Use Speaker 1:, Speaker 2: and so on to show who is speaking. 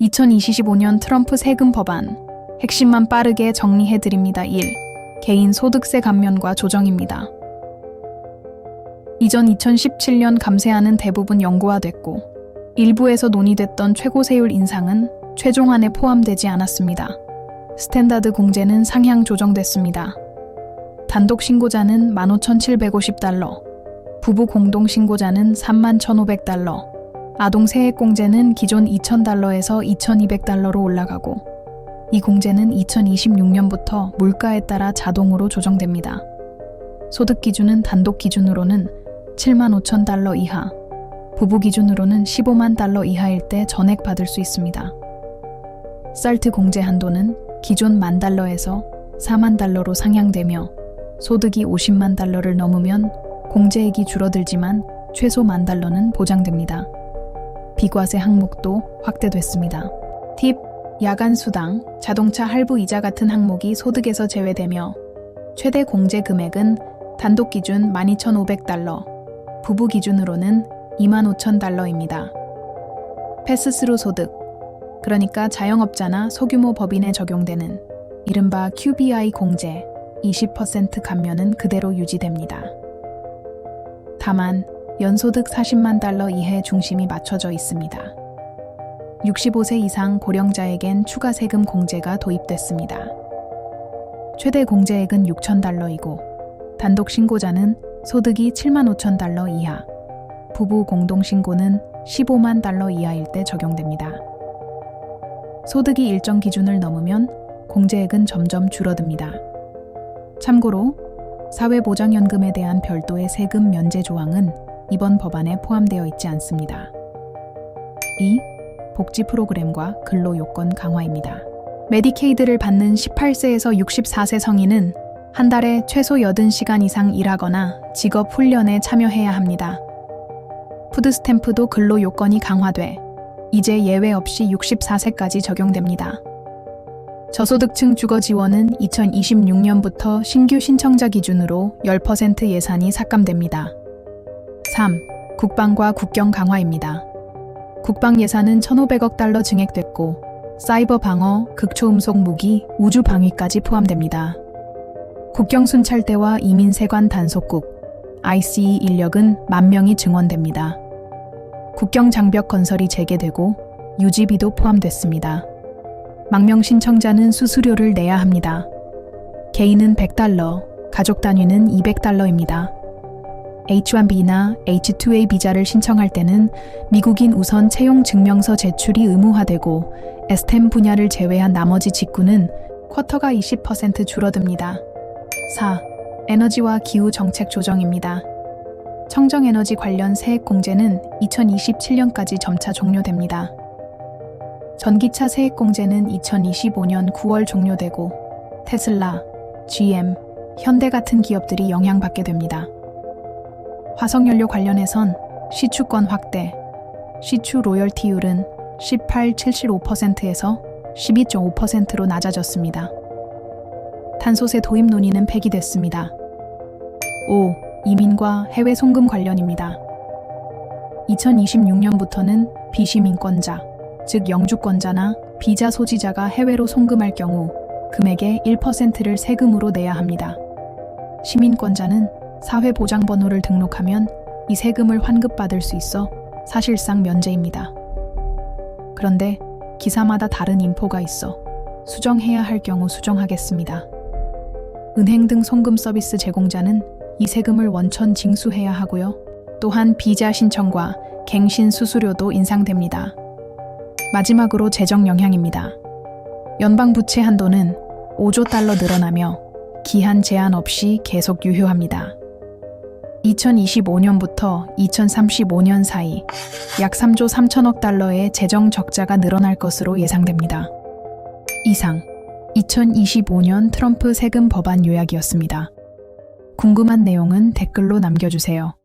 Speaker 1: 2025년 트럼프 세금 법안. 핵심만 빠르게 정리해드립니다. 1. 개인 소득세 감면과 조정입니다. 이전 2017년 감세안은 대부분 영구화됐고, 일부에서 논의됐던 최고세율 인상은 최종안에 포함되지 않았습니다. 스탠다드 공제는 상향 조정됐습니다. 단독 신고자는 15,750달러, 부부 공동 신고자는 31,500달러, 아동 세액 공제는 기존 2,000달러에서 2,200달러로 올라가고, 이 공제는 2026년부터 물가에 따라 자동으로 조정됩니다. 소득 기준은 단독 기준으로는 7만 5천 달러 이하, 부부 기준으로는 15만 달러 이하일 때 전액 받을 수 있습니다. 쌀트 공제 한도는 기존 만 달러에서 4만 달러로 상향되며 소득이 50만 달러를 넘으면 공제액이 줄어들지만 최소 만 달러는 보장됩니다. 비과세 항목도 확대됐습니다. 팁 야간 수당, 자동차 할부 이자 같은 항목이 소득에서 제외되며 최대 공제 금액은 단독 기준 12,500달러, 부부 기준으로는 25,000달러입니다. 패스스루 소득, 그러니까 자영업자나 소규모 법인에 적용되는 이른바 QBI 공제 20% 감면은 그대로 유지됩니다. 다만 연소득 40만 달러 이해 중심이 맞춰져 있습니다. 65세 이상 고령자에겐 추가 세금 공제가 도입됐습니다. 최대 공제액은 6,000달러이고 단독 신고자는 소득이 7만 5천 달러 이하, 부부 공동 신고는 15만 달러 이하일 때 적용됩니다. 소득이 일정 기준을 넘으면 공제액은 점점 줄어듭니다. 참고로 사회보장연금에 대한 별도의 세금 면제 조항은 이번 법안에 포함되어 있지 않습니다. 2. 복지 프로그램과 근로 요건 강화입니다. 메디케이드를 받는 18세에서 64세 성인은 한 달에 최소 80시간 이상 일하거나 직업 훈련에 참여해야 합니다. 푸드스탬프도 근로 요건이 강화돼 이제 예외 없이 64세까지 적용됩니다. 저소득층 주거 지원은 2026년부터 신규 신청자 기준으로 10% 예산이 삭감됩니다. 3. 국방과 국경 강화입니다. 국방 예산은 1,500억 달러 증액됐고 사이버 방어, 극초음속 무기, 우주 방위까지 포함됩니다. 국경 순찰대와 이민 세관 단속국, ICE 인력은 만 명이 증원됩니다. 국경 장벽 건설이 재개되고 유지비도 포함됐습니다. 망명 신청자는 수수료를 내야 합니다. 개인은 100달러, 가족 단위는 200달러입니다. H1B나 H2A 비자를 신청할 때는 미국인 우선 채용 증명서 제출이 의무화되고 STEM 분야를 제외한 나머지 직군은 쿼터가 20% 줄어듭니다. 4. 에너지와 기후 정책 조정입니다. 청정 에너지 관련 세액 공제는 2027년까지 점차 종료됩니다. 전기차 세액 공제는 2025년 9월 종료되고 테슬라, GM, 현대 같은 기업들이 영향받게 됩니다. 화석연료 관련해선 시추권 확대, 시추 로열티율은 18.75%에서 12.5%로 낮아졌습니다. 탄소세 도입 논의는 폐기됐습니다. 5. 이민과 해외 송금 관련입니다. 2026년부터는 비시민권자, 즉 영주권자나 비자 소지자가 해외로 송금할 경우 금액의 1%를 세금으로 내야 합니다. 시민권자는 사회보장번호를 등록하면 이 세금을 환급받을 수 있어 사실상 면제입니다. 그런데 기사마다 다른 인포가 있어 수정해야 할 경우 수정하겠습니다. 은행 등 송금 서비스 제공자는 이 세금을 원천 징수해야 하고요. 또한 비자 신청과 갱신 수수료도 인상됩니다. 마지막으로 재정 영향입니다. 연방 부채 한도는 5조 달러 늘어나며 기한 제한 없이 계속 유효합니다. 2025년부터 2035년 사이 약 3조 3천억 달러의 재정 적자가 늘어날 것으로 예상됩니다. 이상 2025년 트럼프 세금 법안 요약이었습니다. 궁금한 내용은 댓글로 남겨주세요.